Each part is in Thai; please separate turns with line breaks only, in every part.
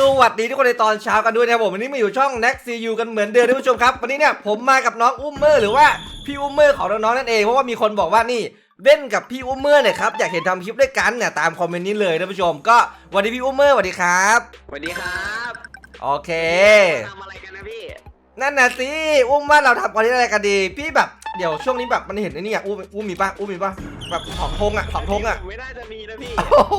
สวัสดีทุกคนในตอนเช้ากันด้วยนะครับผมวันนี้มาอยู่ช่อง Next CU กันเหมือนเดิมท่านผู้ชมครับ วันนี้เนี่ยผมมากับน้องอุ้มเมอร์หรือว่าพี่อุ้มเมอร์ของน้องๆนั่นเองเพราะว่ามีคนบอกว่านี่เล่นกับพี่อุ้มเมอร์เนี่ยครับอยากเห็นทำคลิปด้วยกันเนี่ยตามคอมเมนต์นี้เลยท่านผู้ชมก็สวัสดีพี่อุ้มเมอร์สวัสดีครับ
สวัสดีครับ
โอเค
ทำอะไรกันนะพี่
นั่นน่ะสิอุ้มว่าเราทำคอนเทนต์อะไรกันดี พี่แบบ เดี๋ยวช่วงนี้แบบมันเห็นไอ้นี่อะอุ้มอุ้มมีปะอุ้มมีปะแบบของทงอะของทงอะ
ผมไม่น่าจะมีนะพี่
โอ้โห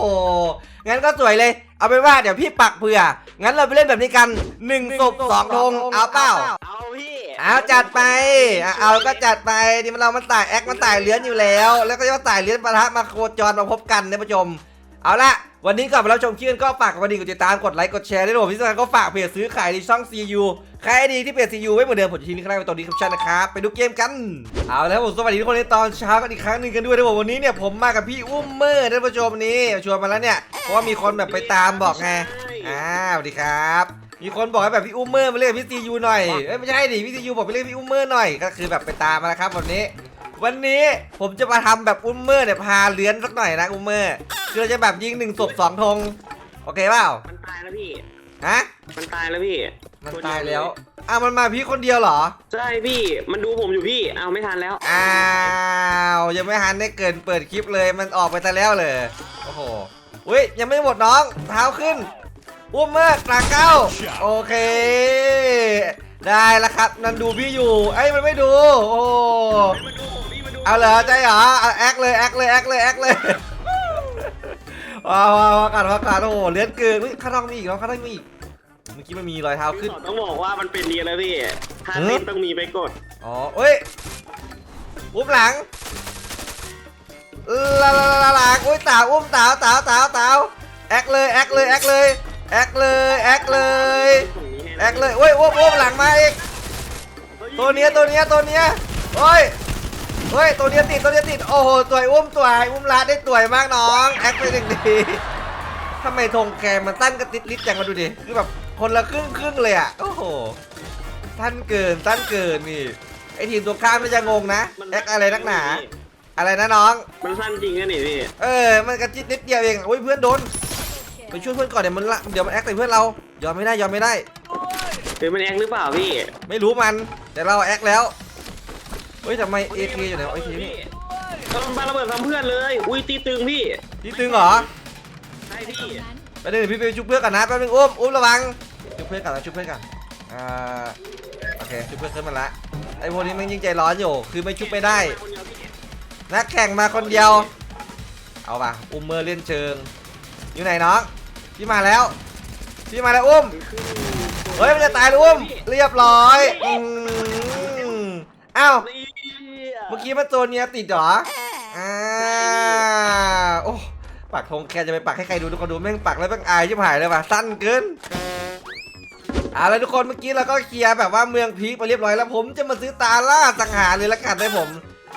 งั้นก็สวยเลย เอาเป็นว่าเดี๋ยวพี่ปักเผื่อ งั้นเราไปเล่นแบบนี้กันหนึ่งศพสองธงเอาเปล่า
เอาพี่
เอาจัดไปอะเอาก็จัดไปนี่มันเรามันต่ายแอคมันต่ายเลื้อนอยู่แล้ว แล้วก็จะมาต่ายเลื้อนปะทะมาโคจรมาพบกันนะผู้ชม เอาละ วันนี้ก่อนไปรับชมคลิปกันก็ฝากกดดิ่งกดติดตามกดไลค์กดแชร์ได้วยผมที่สำคัญก็ฝากเพจซื้อขายในช่อง CU ใครดีที่เพจ CU ไว้เหมือนเดิมผมจะทิ้งลิงก์ข้างล่างไว้ตรงนี้ครับชันนะครับไปดูเกมกันเอาแล้วผมสวัสดีทุกคนในตอนเช้ากันอีกครั้งหนึ่งกันด้วยนะผมวันนี้เนี่ยผมมากับพี่อุ้มเมอร์ท่านผู้ชมนี่ชวนมาแล้วเนี่ยเพราะว่ามีคนแบบไปตามบอกไงอ้าวสวัสดีครับมีคนบอกให้แบบพี่อุ้มเมอร์มาเรียกพี่ซียูหน่อยเอ้ยไม่ใช่ดิพี่ซียูบอกไปเรียกพี่อุ้มเมอร์หน่อยก็คือแบบไปตามมาแล้วครับวันนี้ วันนี้ผมจะมาทำแบบอุ้มเมอร์เนี่ยพาเลื้อนสักหน่อยนะอุ้มเมอร์คือเราจะแบบยิงหนึ่งศพสองธงโอเคเปล่า
มันตายแล้วพี่
ฮะ
มันตายแล้วพี่
มันตายแล้วอ้าวมันมาพี่คนเดียวเหรอ
ใช่พี่ มันดูผมอยู่พี่ เอาไม่ทันแล้ว
อ้าว ยังไม่ทันได้เกินเปิดคลิปเลย มันออกไปซะแล้วเลย โอ้โหอุ้ย ยังไม่หมดน้อง เท้าขึ้นอุ้มเมื่อกลางเก้า โอเค ได้แล้วครับ นันดูพี่อยู่ไอ้ยมันไม่ดู โอ้
มันดูผมพี่มันดู
เอาเหรอใจเหรอเอาแอคเลยแอคเลยแอคเลยแอคเลยว้าวว้าวว้าวกัดว้าวกัดโอ้โหเลือนเกินเฮ้ยข้างนอกมีอีกแล้วข้างนอกมีอีกเมื่อกี้มันมีรอยเท้า
พี่
ขึ้น
สอนต้องบอกว่ามันเป็นดีแล้วพี่ถ้า
หือ
เล่นต้องมีไปกด
อ๋อเอ้ยอุ้มหลังลาลาลาหลังอุ้ยตาวอุ้มตาวตาวตาวตาวแอคเลยแอคเลยแอคเลย แอคเลยแอคเลยแอคเลยโอ้ยอุ้มอุ้มหลังมาอีกตัวเนี้ยตัวเนี้ยตัวเนี้ยโอ้ยโอ้ยตัวเนี้ยติดตัวเนี้ยติดโอ้โหตัวอุ้มตัวอุ้มลาดได้ตัวมากน้องแอคเป็นอย่างดีทำไมธงแกมันตั้นกระติดลิดจังมาดูดิคือแบบคนละครึ่งครึ่งเลยอะโอ้โหท่านเกินท่านเกินนี่ไอทีมตัวข้ามน่าจะงงนะแอคอะไรนักหนาอะไรนะน้อง
มันสั้นจริงนะนี่พี่
เออ มันกระจิตนิดเดียวเองโอ้ยเพื่อนโดน ไปช่วยเพื่อนก่อนเดี๋ยวมันละเดี๋ยวมันแอคใส่เพื่อนเรายอมไม่ได้ยอมไม่ได้
หรือมันแองหรือเปล่าพี่
ไม่รู้มันแต่เราแอคแล้วเฮ้ยทำไมเอเคอยู่ไหนไอทีนี่
ตอนปาระเบิดทำเพื่อนเลย อุ้ยตีตึงพี่
ที่ตึงเหรอ
ใช่พี่
ไปเดี๋ยวพี่ไปชุบเพื่อนก่อนนะแป๊บนึงอุ้มอุ้มระวังชุบเพื่อนก่อนนะชุบเพื่อนก่อนอ่าโอเคชุบเพื่อนขึ้นมาละไอพวกนี้มันยิงใจร้อนอยู่ คือไม่ชุบไม่ได้
คนเดียวพี่
นักแข่งมาคนเดียว เอาป่ะอุ้มเมอร์เล่นเชิง อยู่ไหนน้อง พี่มาแล้ว พี่มาแล้วอุ้ม เฮ้ยมันจะตายแล้วอุ้ม เรียบร้อยอืมอ้าว
นี่
เมื่อกี้มันตัวเนี้ยติดเหรอ อ่า โอ้ ปักธงแค่จะไปปักให้ใครดูทุกคนดูแม่งปักแล้วแม่งอายชิบหายเลยว่ะ สั้นเกินเอาละทุกคนเมื่อกี้เราก็เคลียร์แบบว่าเมืองพีคไปเรียบร้อยแล้วผมจะมาซื้อตาล่าสังหารเลยละกันได้ผม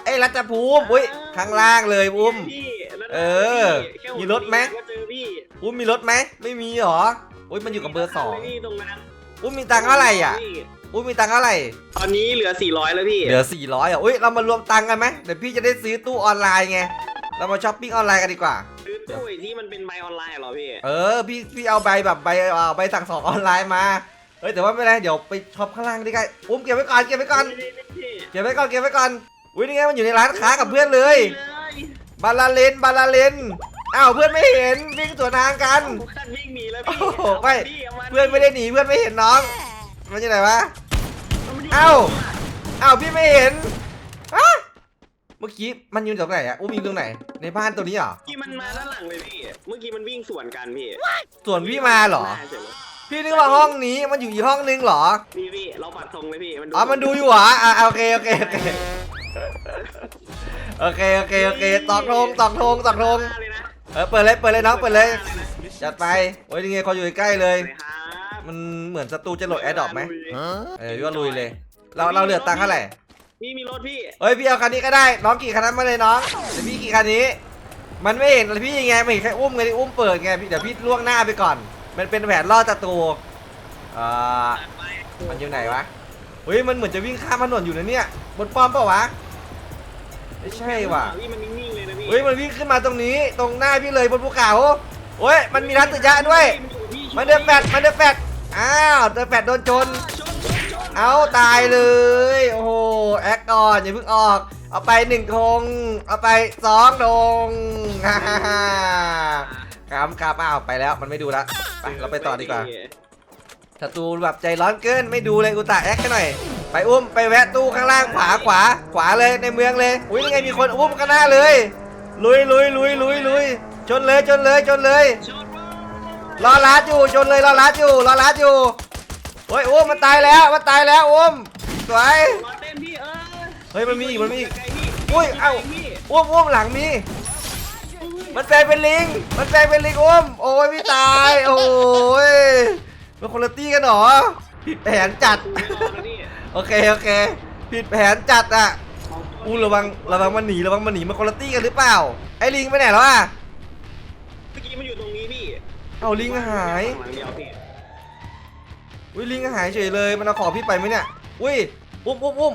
ไอ้รัชภูมิอุ้ยข้างล่างเลยอุ้ม
พี่แล้วนะ
เออ
พี่แค่
มีรถไหม
ก็เจอ พี่
อุ้มมีรถไหมไม่มีหรออุ้ยมันอยู่กับเบอร์สอง
พี่ตรงนั้น
อุ้มมีตังค์เท่าไหร่อะอุ้มมีตังค์เท่าไหร่
ตอนนี้เหลือ 400 แล้วพี่
เหลือ 400อะอุ้ยเรามารวมตังค์กันไหมเดี๋ยวพี่จะได้ซื้อตู้ออนไลน์ไงเรามาช้อปปิ้งออนไลน์กันดีกว่า
ซื้อตู้ไอ้ที่มันเป็นใบออนไลน์เหรอพี่
เออพี่พี่เอาใบแบบใบเอาใบสั่งสองออนไลน์มาเฮ้ยแต่ว่าไม่เป็นไรเดี๋ยวไปช็อปข้างล่างดีกว่าอุ้มเก็บไว้ก่อนเก็บไว้ก่อนเก็บไว้ก่อนเก็บไว้ก่อนอุ้ยนี่ไงมันอยู่ในร้านค้ากับเพื่อนเลยบาลาเลนบาลาเลน อ้าวเพื่อนไม่เห็นวิ่งสวนทางกัน
เพื่อนวิ่งหนีแล้ว
โอ้
พี่
โหไม่า
ดิาาดิ
เพื่อนไม่ได้หนีเพื่อนไม่เห็นน้อง มันอยู่ไหนวะ
มันไม่ได้
เอ้า อ้าวพี่ไม่เห็นอะเมื่อกี้มันอยู่ตรงไหนอะอุ้มอยู่ตรงไหน ในบ้านตัวนี้เหรอ
เมื่อกี้มันมาด้านหลังเลยพี่ เมื่อกี้มันวิ่งสวนกันพี่
ส่วนพี่มาเหรอ
น้เฉยเลย
พี่นึกว่าห้องนี้มันอยู่อีกห้องนึงเหรอ
พี่พี่เราปัดธงเลยพี่ มันดู
อ๋อ มันดูอยู่เหรออะโอเค โอเค โอเค โอเค โอเค โอเคตอกธงตอกธงตอกธง
มาเลยนะ
เออเปิดเลยเปิดเลยน้องเปิดเลยจัดไปโอ้ยนี่ไงเขาอยู่ใกล้ๆเลย
เลยครับ
มันเหมือนศัตรูจะโหลดแอร์ดรอปไหมเออพี่ว่าลุยเลย เราเราเหลือตังค์เท่าไหร่
นี่มีรถพี่
เฮ้ยพี่เอาคันนี้ก็ได้น้องกี่คันนั้นมาเลยน้องเดี๋ยวพี่กี่คันนี้ มันไม่เห็นพี่ไงไม่เห็นแค่อุ้มไงที่อุ้มเปิดไงพี่เดี๋ยวพี่ล่วงหน้าไปก่อน มันเป็นแผนล่อศัตรูอ่ามันอยู่ไหนวะเฮ้ยมันเหมือนจะวิ่งข้ามถนนอยู่นะเนี่ยบนป้อมเปล่าวะไม่ใช่ว่ะ
พี่มันนิ่งๆเลยนะพี่
เฮ้ยมันวิ่งขึ้นมาตรงนี้ตรงหน้าพี่เลยบนภูเขาเฮ้ยมันมีร้านตึกยะด้วย
มัน
เดือดแปดมันเดือดแปดอ้าวเดือดแปดโดนชน เอาตายเลยโอ้โหแอคก่อนอย่าเพิ่งออก เอาไปหนึ่งธงเอาไปสองธงฮ่าฮ่าฮ่าครับครับอ้าวไปแล้วมันไม่ดูละไปเราไปต่อดีกว่าศัตรูแบบใจร้อนเกินไม่ดูเลยอุตส่าห์แอคหน่อยไปอุ้มไปแวะตู้ข้างล่างขวาขวาขวาเลยในเมืองเลยอุ้ยยังไงมีคนอุ้มข้างหน้าเลย ลุยลุยลุยลุยลุยชนเลยชนเลยชนเลยรอลัดอยู่ชนเลยรอลัดอยู่รอลัดอยู่โอ้ยอุ้มมันตายแล้วมันตายแล้วอุ้มสวย
รอเต้นพี่เฮ้
ยมันมีอีกมันมีอีกอุ้ยเอ้า
พี่
อุ้มอุ้มหลังมีมันแปลงเป็นลิง มันแปลงเป็นลิงอุ้มโอ้ยพี่ตายโอ้ยเป็นคนละตี้กันหรอผิดแผนจัดโอเคโอเคผิดแผนจัดอะ อู้ระวังระวังมันหนีระวังมันหนีมันคนละตี้กันหรือเปล่า ไอ้ลิงไปไหนแล้วอะ
เมื่อกี้มันอยู่ตรงนี้พี่
เอาลิงหาย
หลังเดียวพี่
อุ้ยลิงหายเฉยเลยมันเอาของพี่ไปไหมเนี่ยอุ้ยอุ้มอุ้มอุ้ม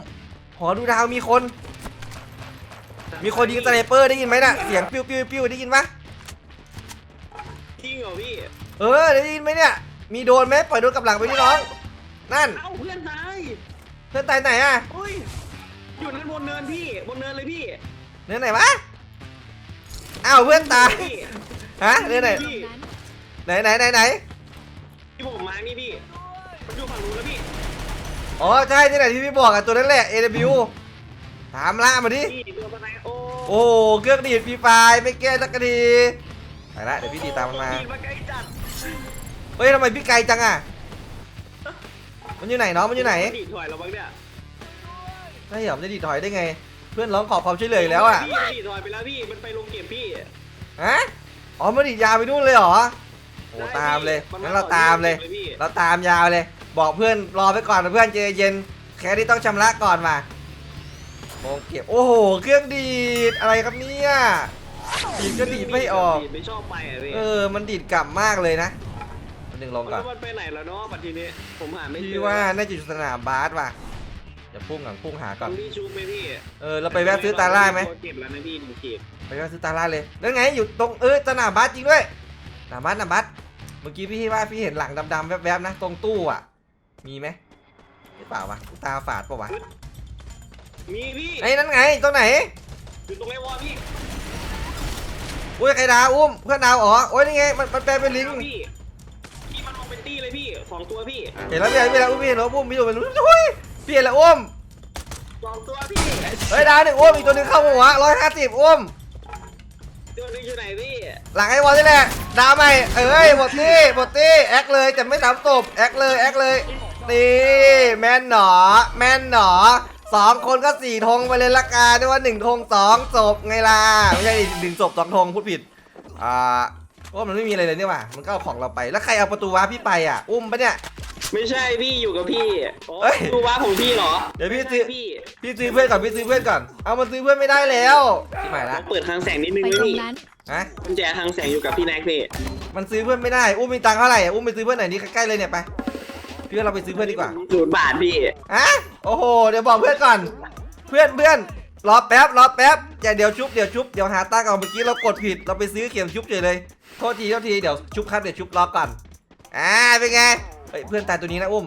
หอดูดาวมีคน มีคนยิงสไนเปอร์ได้ยินไหมน่ะเสียงปิ้วปิ้วปิ้วได้ยินปะ
จริงเหรอพี่
เออได้ยินไหมเนี่ย มีโดนไหมปล่อยโดนกลับหลังไปที่น้อง นั่น
เอ้าเพื่อนตาย
เพื่อนตายไหนอะ
โอ้ย อยู่นั่นบนเนินพี่บนเนินเลยพี่
เนื้อไหนวะอ้าวเพื่อนตาย
พี่
ฮะเนื้อไหน
พี่
ไหนไหนไหนไหน
ที่ผมมานี่พี่มันอยู่ฝั่งนู้นแล้วพี่
อ๋อใช่ที่ไหนที่พี่บอกอะตัวนั้นแหละ AW ถามล่ามาดิ
พี่ตัวสไนโอ้
โอ้เครื่องดีดฟรีไฟล์ไม่แก้สักทีไปละเดี๋ยวพี่ตีตามมันมา
ดีดมาไกลจัด
เฮ้ยทำไมพี่ไกลจังอะมันอยู่ไหนน้องมันอยู่ไหน
ดีดถอยเราบ้างเนี่ย
ใช่เหรอมันจะดีดถอยได้ไง เพื่อนร้องขอความช่วยเหลืออีกแล้วอะ
พี่มันดีดถอยไปแล้วพี่ มันไปลงเก็บพี่
ฮะอ๋อมันดีดยาวไปนู่นเลยเหรอโอ้ตามเลย
มัน
งั้นเราตามเลย
พี่
เราตามยาวเลย บอกเพื่อนรอไปก่อนนะเพื่อนใจเย็นแค่นี้ต้องชำระก่อนมาโอเก็บโอ้โห เครื่องดีดอะไรครับเนี่ยดีดก็ดีดไม่ออก
ดีดไม่ชอบไปอะพี่
เออมันดีดกลับมากเลยนะมันดึงลงก่อน
แล้วมันไปไหนแล้วเนาะปัจจุบันนี้ผมหาไม่เจอ
พี่ว่าน่าจะอยู่สนามบาสว่ะ เดี๋ยวพุ่งก่อนพุ่งหาก่อน
มีชุบไหมพี่
เออเราไปแวะซื้อตาล่าไหม
เก็บแล้วนะพี่หนึ่งเก็บ
ไปแวะซื้อตาล่าเลยแล้วไงอยู่ตรงเออสนามบาสจริงด้วยสนามบาสสนามบาสเมื่อกี้พี่ว่าพี่เห็นหลังดำๆแวบๆนะ ตรงตู้อะ มีไหมหรือเปล่าวะตาฝาดปะวะ
มีพี่
ไอ้นั่นไงตรงไหน
อยู่ตรงไอ้วอลพี่
อุ้ยใครดาวอุ้มเพื่อนดาวอ๋อโอ้ยนี่ไงมันมันแปลเป็นลิง
พี่พี่มันลงเป็นตี้เลยพี่สองตัวพี่
เห็นแล้วพี่เห็นพี่เห็นแล้วอุ้มพี่เห็นแล้วอุ้มพี่อยู่เป็นอุ้ย พี่เห็นแล้วอุ้ม
สองตัวพี่
เฮ้ยดาวหนึ่งอุ้มอีกตัวหนึ่งเข้าหัวร้อยห้าสิบอุ้ม
ตัวนึงอยู่ไหนพี่
หลังไอ้วอลนี่แหละดาวใหม่เอ้ยหมดที่หมดที่แอคเลยแต่ไม่สามศพแอคเลยแอคเลยนี่แม่นหนอแม่นหนอสองคนก็สี่ธงไปเลยละกันด้วยว่าหนึ่งธงสองศพไงล่ะไม่ใช่หนึ่งศพสองธงพูดผิดอ่าเพราะว่ามันไม่มีอะไรเลยนี่หว่ามันก็เอาของเราไปแล้วใครเอาประตูว้าร์ปพี่ไปอะอุ้มปะเนี่ย
ไม่ใช่พี่อยู่กับพี่โอ้
เฮ้ย
ดูว่าของพี่เหรอ
เดี๋ยวพี่
ไม่
ซื้อ
ใช่พี่
พี่ซื้อเพื่อนก่อนพี่ซื้อเพื่อนก่อน เอามาซื้อเพื่อนไม่ได้แล้วที่หมาย
ล
ละ
องเปิดทางแสงนิดนึง
ไป
ไหม
ตรง
พี่
นั้น
ฮะ
กุญแจทางแสงอยู่กับพี่แน็กพี่
มันซื้อเพื่อนไม่ได้อุ้มมีตังค์เท่าไหร่อะอุ้มไปซื้อเพื่อนไหนนี่ใกล้ๆเลยเนี่ยไปพี่ว่าเราไปซื้อเพื่อนดีกว่า
ศูนย์บาทพี่
อะโอ้โหเดี๋ยวบอกเพื่อนก่อน เพื่อนเพื่อนรอแป๊บรอแป๊บอย่าเดี๋ยวชุบเดี๋ยวชุบเดี๋ยวหาตังค์ก่อนเมื่อกี้เรากดผิดเราไปซื้อเข็มชุบเฉยเลยโทษทีโทษทีเดี๋ยวชุบครับเดี๋ยวชุบรอก่อนอ่าเป็นไง เฮ้ยเพื่อนตายตัวนี้นะอุ้ม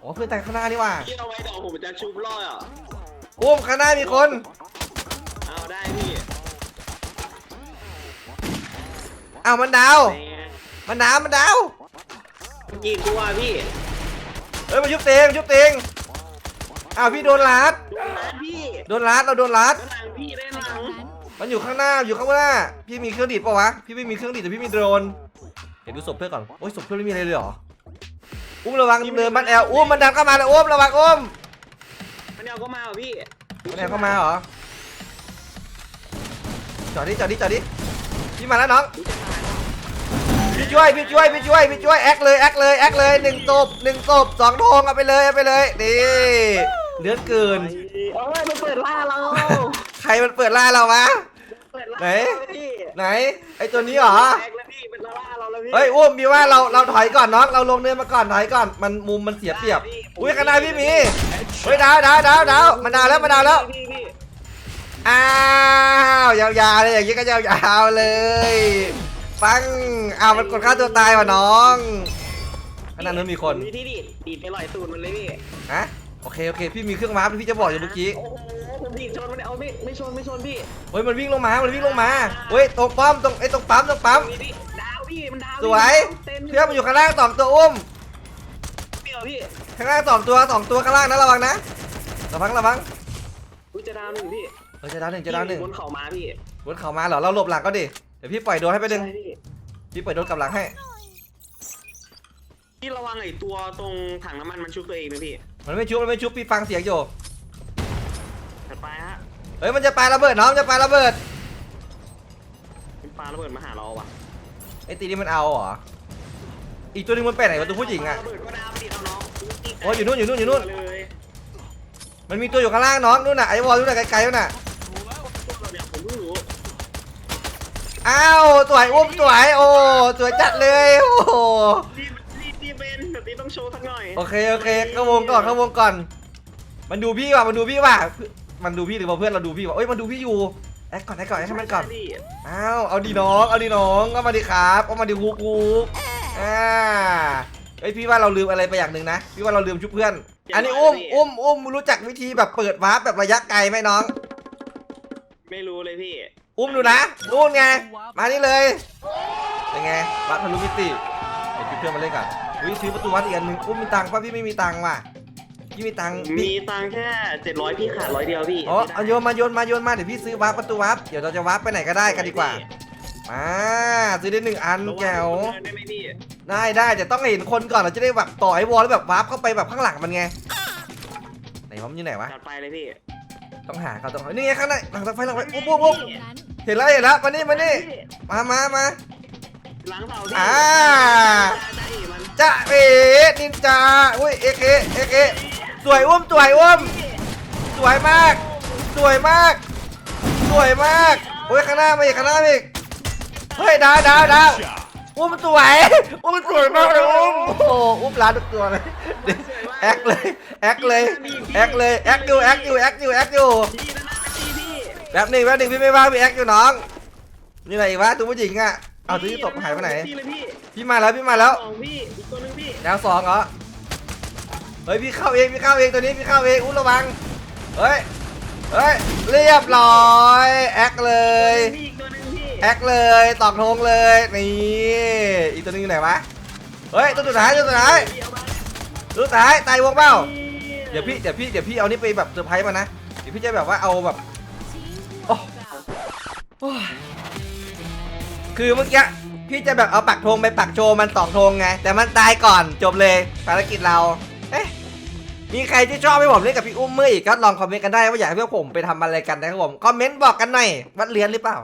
โอ้เพื่อนตายข้างหน้านี่ว่า
พี่เอาไว้เดี๋ยวผมจะชุบล่ออะ
อุ้มข้างหน้ามีคน
เอาได้พี่
อ้าวมันดาว
แหม
มันดาวมันดาว
กี่ตัวพี่
เฮ้ยมาชุบเตงชุบเตงอ้าวพี่โดนลัด
โดนร้านพี่
โดนลัดเราโดนลัด
ด้านหลังพี่ด้าน
ไป
หลั
ตรงงนั้น
มันอยู่ข้างหน้าอยู่ข้างหน้าพี่มีเครื่องดีดปะวะพี่ไม่มีเครื่องดีดแต่พี่มีโดรนเดี๋ยวดูศพเพื่อนก่อนโอ้ยศพเพื่อนไม่มีอะไรเลยเหรอ อุ้มระวังเดินมันแอลอุ้มมันดันเข้ามาแล้วอุ้มระวังอุ้ม
มันเอาก็มาเหรอพี่
มันแอลเข้ามาเหรอจอดดิจอดดิจอดดิพี่มาแล้วน้องพี่ช่วยพี่ช่วยพี่ช่วยพี่ช่วยแอคเลยแอคเลยแอคเลยหนึ่งศพหนึ่งศพสองโทงเอาไปเลยเอาไปเลยนี่เลือดเกิน
เอ้ยมันเปิดล่าเรา
ใครมันเปิดล่าเราวะ
เปิดล่า
ไหน
เราพี่
ไหน ไอตัวนี้เหรอ
แตกแล้วพี่เป็นล่าเราแล้วพี่
เฮ้ยอุ้มมีว่าเราเราถอยก่อนน้องเราลงเนินมาก่อนถอยก่อนมันมุมมันเสียเปรียบ อุ้ยข้างหน้าพี่มีเฮ้ยดาวดาวดาวดาวมันดาวแล้วมันดาวแล้ว
พี่พี่
อ้าวยาวๆเลยอย่างนี้ก็ยาวๆเลย ปังอ้าวมันกดฆ่าตัวตายว่ะน้องอันนั้นนู้นมีคน
มีที่ดีดดีดไปลอยตูดมันเลยพี่
ฮะโอเคโอเค พี่มีเครื่องวาร์ปพี่จะบอกอยู่เมื่อกี้
โอ้โห ผมดีดชนมันเอาไม่ไม่ชนไม่ชนพี่
เฮ้ยมันวิ่งลงมา มันวิ่งลงมาเฮ้ยตรงป้อมตรงไอ้ยตรงปั๊มตรงปั๊ม
นี่พี่ดาวพี่มันดาว
สวย
เต็ม
เพื่อนมันอยู่ข้างล่างสองตัวอุ้ม
เปรี้ยวพี่
ข้างล่างสองตัวสองตัวข้างล่างนะระวังนะระวังระวัง
อุ้ยจะดาวหนึ่งพี่
เฮ้ยจะดาวหนึ่งจะดาวหนึ่ง
บนเขามาพี่
บนเขามาเหรอเราหลบหลังก็ดิเดี๋ยวพี่ปล่อยโดนให้ไปดึง
ใช่พี่
พี่ปล่อยโดนกลับหลังให้
พี่ระวังไอ้ตัวตรงถังน้ำมันมันชุบตัวเองนะพี่
มันไม่ชุบมันไม่ชุบพี่ฟังเสียงอยู่
ถัดไปฮะ
เฮ้ยมันจะปาระเบิดน้องมันจะปาระเบิด
เป็นปลาระเบิดมาหาเราว่ะ
ไอ้ตีนี่มันเอาเหรออีกตัวหนึงมันไปไหนวะตัวผู้หญิงอะ
ระเบิดก็ดาวดิเอาน้อง
โอ้ยอยู่นู่นอยู่นู่นอยู่นู่น
เลย
มันมีตัวอยู่ข้างล่างน้องนู่นน่ะไอ้วอลนู่นน่ะไกลๆนู่นน่ะ
ตัวเนี่ยผมเพิ่งรู้
อ้าวสวยอุ้มสวยโอ้สวยจัดเลยโอ้โห
รีบรีบรีบเป็นแบบนี้ต้องโชว์สักหน่อย
โอเคโอเคเข้าวงก่อนเข้าวงก่อน มันดูพี่ว่ะมันดูพี่ว่ะ มันดูพี่หรือว่าเพื่อนเราดูพี่ว่ะเอ้ยมันดูพี่อยู่แอคก่อนแอคก่อนแอคให้มันก่อน
ใช่พี่
อ้าวเอาดีน้องเอาดีน้องก็มาดีครับก็มาดีฮูกฮูกอ่าเอ้ยพี่ว่าเราลืมอะไรไปอย่างหนึ่งนะพี่ว่าเราลืมชุบเพื่อน อันนี้อุ้มอุ้มอุ้มรู้จักวิธีแบบเปิดวาร์ปแบบระยะไกลไหมน้อง
ไม่รู้เลยพี่
อุ้มดูนะนู่นไงมานี่เลยเป็นไงวัดทะลุมิติเห็นเพื่อนมาเล่นกันวิซื้อประตูวัดอีกอันหนึ่งอุ้มมีตังค์ป่ะพี่ไม่มีตังค์ว่ะ พี่มีตังค์พี่
มีตังค์แค่700พี่ขาดร้อยเดียวพี่
อ๋อเอาโยนมาโยนมาโยนมาเดี๋ยวพี่ซื้อวาร์ปประตูวาร์ปเดี๋ยวเราจะวาร์ปไปไหนก็ได้กันดีกว่ามาซื้อได้หนึ่งอันแก้ว
ได้ไหมพี่
ได้ได้แต่ต้องเห็นคนก่อนเราจะได้แบบต่อไอ้วอลแล้วแบบวาร์ปเข้าไปแบบข้างหลังมันไงไหนวะมันอยู่ไหนวะ
จัดไปเลยพี่
ต้องหาเขาต้องหานี่ไงข้างในหลังเสาไฟหลังไฟปุ๊บปุ๊บปุ๊บเห็นแล้วเห็นแล้วมานี่มานี่มามามา
หลังเสาพี่
อ่า
ได้อีกมัน
จ้าเอ๋นินจาอุ้ยเอ็กเอเอ็กเอ สวยอุ้มสวยอุ้มสวยมาก สวยมาก สวยมากโอ้ยข้างหน้ามาอีกข้างหน้ามาอีกเฮ้ยดาวดาวดาวอุ้มสวยอุ้มสวยมากเลยอุ้มโอ้โหอุ้มร้านทุกตัวเลยเดี๋ยวแอคเลยแอคเลยแอคเลยแอคอยู่แอคอยู่แอคอยู่แอคอยู่
พี่นั่นน่ะพี่พี่
แป๊บหนึ่งแป๊บหนึ่งพี่ไม่ว่างพี่แอคอยู่น้องนี่อะไรอีกวะตัวผู้หญิงอะเอาตัวที่ตกหายไปไหน
พี่เลยพี่
พี่มาแล้วพี่มาแล้ว
สองพี่อีกตัวหนึงพี่
ดาวสองเหรอ เฮ้ยพี่เข้าเองพี่เข้าเองตัวนี้พี่เข้าเองอุ้ระวังเฮ้ยเฮ้ยเรียบร้อยแอคเลย
พี่อีกตัวหนึงพี่
แอคเลยตอกธงเลยนี่อีกตัวนึงอยู่ไหนวะเฮ้ยตัวสุดท้ายตัวสุดท้าย
พี่เอาไป
ตัวสุดท้ายตายวงเปล่า เดี๋ยวพี่เดี๋ยวพี่เดี๋ยวพี่เอานี่ไปแบบเซอร์ไพรส์มานะ เดี๋ยวพี่จะแบบว่าเอาแบบโอ้โอ้ยคือเมื่อกี้พี่จะแบบเอาปักธงไปปักโชว์มันตอกธงไง แต่มันตายก่อนจบเลยภารกิจเรา เอ๊ะมีใครที่ชอบให้ผมเล่นกับพี่อุ้มมืออีกก็ลองคอมเมนต์กันได้ว่าอยากให้พวกผมไปทำอะไรกันนะครับผมคอมเมนต์บอกกันหน่อยวัดเรียนหรือเปล่า